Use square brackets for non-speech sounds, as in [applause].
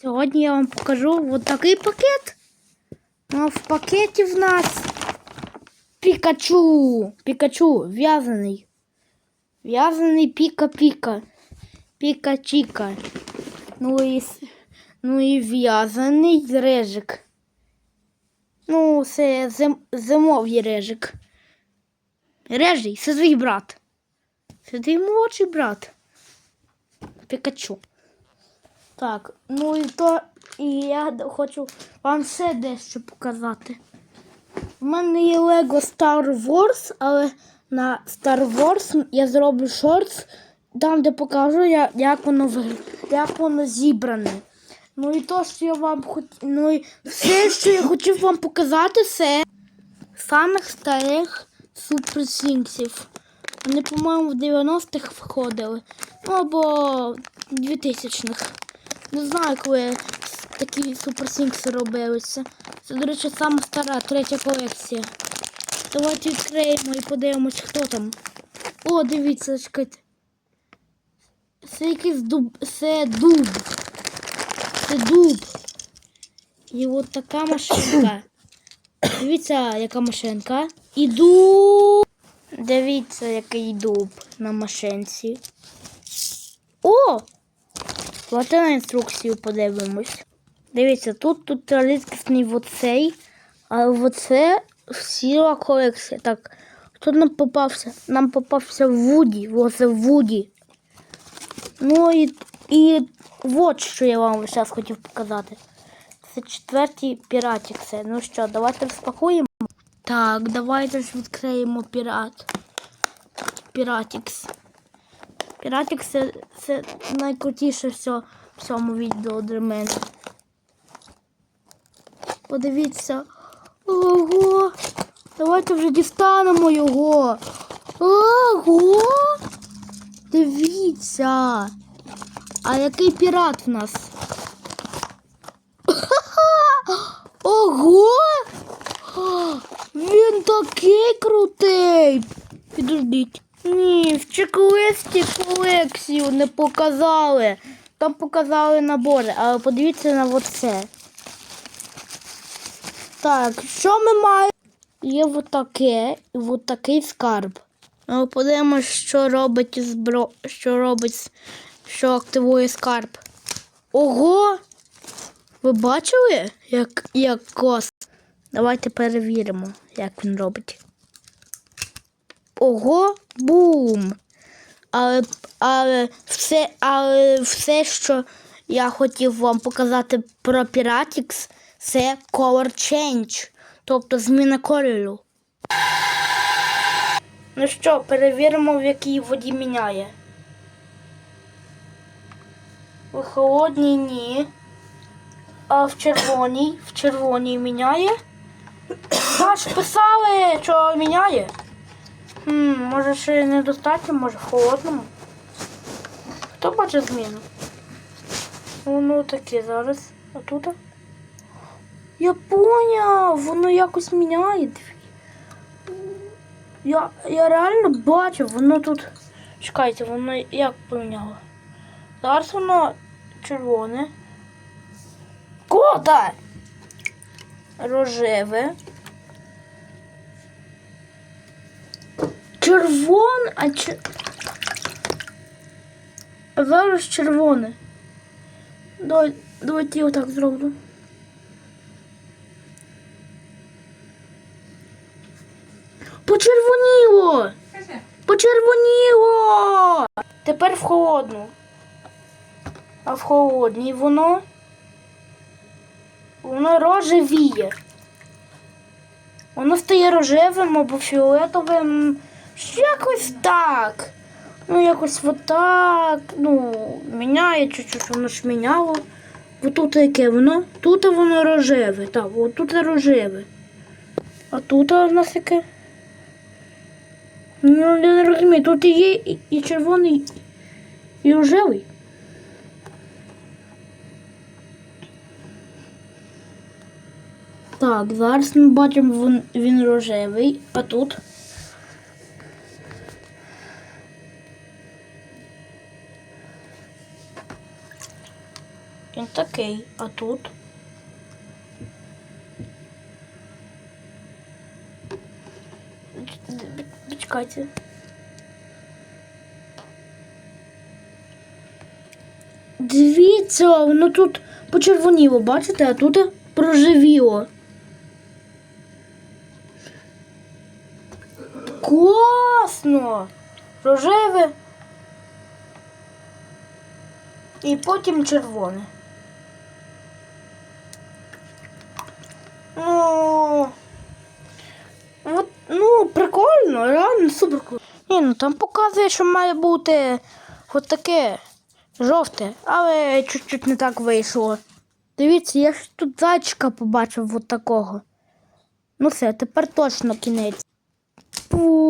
Сьогодні я вам покажу от такий пакет. Ну, в пакеті в нас Пікачу. Пікачу в'язаний. В'язаний піка-піка. Піка-чіка. Ну і, ну і в'язаний режик. Ну, це зим, зимовий режик. Режий, це твій брат. Це твій молодший брат. Пікачу. Так, ну і то і я хочу вам ще дещо показати. У мене є Lego Star Wars, але на Star Wars я зроблю шортс, там, де покажу, як воно як воно зібране. Ну і то, що я вам хот... ну і все, що я хотів вам показати, це самих старих суперсінксів. Вони, по-моєму, в 90-х входили. Ну або 2000-х. Не знаю, коли такі суперсінкси робилися. Це, до речі, сама стара третя колекція. Давайте відкриємо і подивимось, хто там. О, дивіться, чекайте. Це якийсь дуб. Це дуб. Це дуб. І от така машинка. Дивіться, яка машинка. І дуб. Дивіться, який дуб на машинці. О! Давайте на інструкцію подивимось. Дивіться, тут тут рідкісний оцей, а оце ціла колекція. Так, хто нам попався? Нам попався Вуді, оце Вуді. Ну і, і от що я вам зараз хотів показати. Це четвертий піратик. Це. Ну що, давайте розпакуємо. Так, давайте ж відкриємо пірат. Піратікс. Піратік це, це найкрутіше все в цьому відео для мене. Подивіться. Ого! Давайте вже дістанемо його. Ого! Дивіться. А який пірат в нас? [laughs] Ого! Він такий крутий. Підождіть. Ні, в чек-листі колекцію не показали. Там показали набори, але подивіться на оце. Так, що ми маємо? Є отаке і отакий скарб. Ну, подивимось, що робить збро... що робить, що активує скарб. Ого! Ви бачили, як, як клас? Давайте перевіримо, як він робить. Ого, бум! Але, але, все, але все, що я хотів вам показати про Piratix, це color change, тобто зміна кольору. Ну що, перевіримо, в якій воді міняє. В холодній ні. А в червоній, в червоній міняє. Аж писали, що міняє. Хм, може ще недостатньо, може холодному. Хто бачить зміну? Воно таке зараз. А тут? Я поняв, воно якось міняє. Я, я реально бачив, воно тут. Чекайте, воно як поміняло. Зараз воно червоне. Кота! Рожеве. Червоне, а чер... А зараз червоне. Давай, давайте я отак зроблю. Почервоніло! Почервоніло! Тепер в холодну. А в холодній воно. Воно рожевіє. Воно стає рожевим або фіолетовим. Якось так. Ну, якось отак. Ну, міняє чуть-чуть, воно ж міняло. Бо тут яке воно? Тут воно рожеве. Так, от тут рожеве. А тут у нас яке? Ну, я не розумію, тут і є і, і червоний, і рожевий. Так, зараз ми бачимо, він, він рожевий, а тут. Він такий, а тут. Почекайте. Дивіться, воно тут почервоніло, бачите, а тут проживіло. Класно! Рожеве. І потім червоне. Ну. От, ну, прикольно, реально супер. Ні, ну там показує, що має бути от таке жовте, але чуть-чуть не так вийшло. Дивіться, я ж тут зайчика побачив от такого. Ну все, тепер точно кінець. Пу.